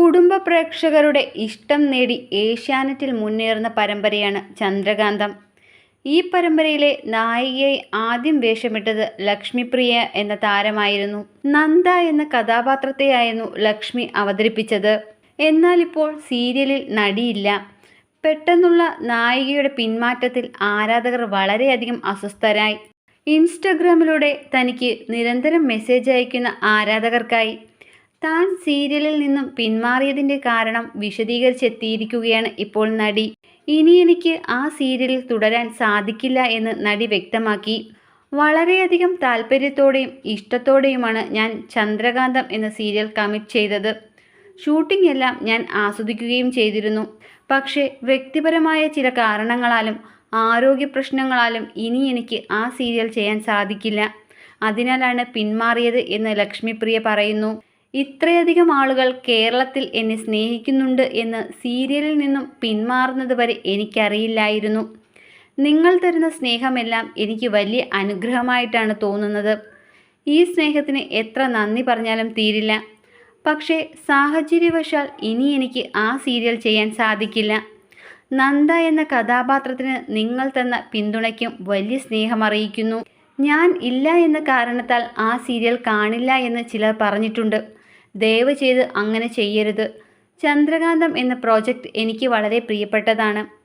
കുടുംബ പ്രേക്ഷകരുടെ ഇഷ്ടം നേടി ഏഷ്യാനെറ്റിൽ മുന്നേറുന്ന പരമ്പരയാണ് ചന്ദ്രകാന്തം. ഈ പരമ്പരയിലെ നായികയെ ആദ്യം വേഷമിട്ടത് ലക്ഷ്മിപ്രിയ എന്ന താരമായിരുന്നു. നന്ദ എന്ന കഥാപാത്രത്തെയായിരുന്നു ലക്ഷ്മി അവതരിപ്പിച്ചത്. എന്നാൽ ഇപ്പോൾ സീരിയലിൽ നടിയില്ല. പെട്ടെന്നുള്ള നായികയുടെ പിന്മാറ്റത്തിൽ ആരാധകർ വളരെയധികം അസ്വസ്ഥരായി. ഇൻസ്റ്റഗ്രാമിലൂടെ തനിക്ക് നിരന്തരം മെസ്സേജ് അയക്കുന്ന ആരാധകർക്കായി താൻ സീരിയലിൽ നിന്നും പിന്മാറിയതിന്റെ കാരണം വിശദീകരിച്ചെത്തിയിരിക്കുകയാണ് ഇപ്പോൾ നടി. ഇനി എനിക്ക് ആ സീരിയലിൽ തുടരാൻ സാധിക്കില്ല എന്ന് നടി വ്യക്തമാക്കി. വളരെയധികം താല്പര്യത്തോടെയും ഇഷ്ടത്തോടെയുമാണ് ഞാൻ ചന്ദ്രകാന്തം എന്ന സീരിയൽ കമ്മിറ്റ് ചെയ്തത്. ഷൂട്ടിംഗ് എല്ലാം ഞാൻ ആസ്വദിക്കുകയും ചെയ്തിരുന്നു. പക്ഷേ വ്യക്തിപരമായ ചില കാരണങ്ങളാലും ആരോഗ്യ പ്രശ്നങ്ങളാലും ഇനി എനിക്ക് ആ സീരിയൽ ചെയ്യാൻ സാധിക്കില്ല. അതിനാലാണ് പിന്മാറിയത് എന്ന് ലക്ഷ്മിപ്രിയ പറയുന്നു. ഇത്രയധികം ആളുകൾ കേരളത്തിൽ എന്നെ സ്നേഹിക്കുന്നുണ്ട് എന്ന് സീരിയലിൽ നിന്നും പിന്മാറുന്നത് വരെ എനിക്കറിയില്ലായിരുന്നു. നിങ്ങൾ തരുന്ന സ്നേഹമെല്ലാം എനിക്ക് വലിയ അനുഗ്രഹമായിട്ടാണ് തോന്നുന്നത്. ഈ സ്നേഹത്തിന് എത്ര നന്ദി പറഞ്ഞാലും തീരില്ല. പക്ഷേ സാഹചര്യവശാൽ ഇനി എനിക്ക് ആ സീരിയൽ ചെയ്യാൻ സാധിക്കില്ല. നന്ദ എന്ന കഥാപാത്രത്തിന് നിങ്ങൾ തന്ന പിന്തുണയ്ക്കും വലിയ സ്നേഹം അറിയിക്കുന്നു ഞാൻ ഇല്ല എന്ന കാരണത്താൽ ആ സീരിയൽ കാണില്ല എന്ന് ചിലർ പറഞ്ഞിട്ടുണ്ട്. ദയവ് ചെയ്ത് അങ്ങനെ ചെയ്യരുത്. ചന്ദ്രകാന്തം എന്ന പ്രോജക്റ്റ് എനിക്ക് വളരെ പ്രിയപ്പെട്ടതാണ്.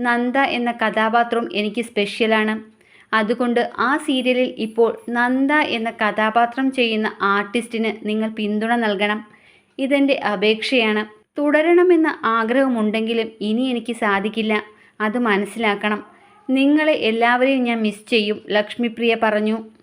നന്ദ എന്ന കഥാപാത്രം എനിക്ക് സ്പെഷ്യലാണ്. അതുകൊണ്ട് ആ സീരിയലിൽ ഇപ്പോൾ നന്ദ എന്ന കഥാപാത്രം ചെയ്യുന്ന ആർട്ടിസ്റ്റിന് നിങ്ങൾ പിന്തുണ നൽകണം. ഇതെന്റെ അപേക്ഷയാണ്. തുടരണമെന്ന ആഗ്രഹമുണ്ടെങ്കിലും ഇനി എനിക്ക് സാധിക്കില്ല. അത് മനസ്സിലാക്കണം. നിങ്ങളെ എല്ലാവരെയും ഞാൻ മിസ് ചെയ്യും. ലക്ഷ്മിപ്രിയ പറഞ്ഞു.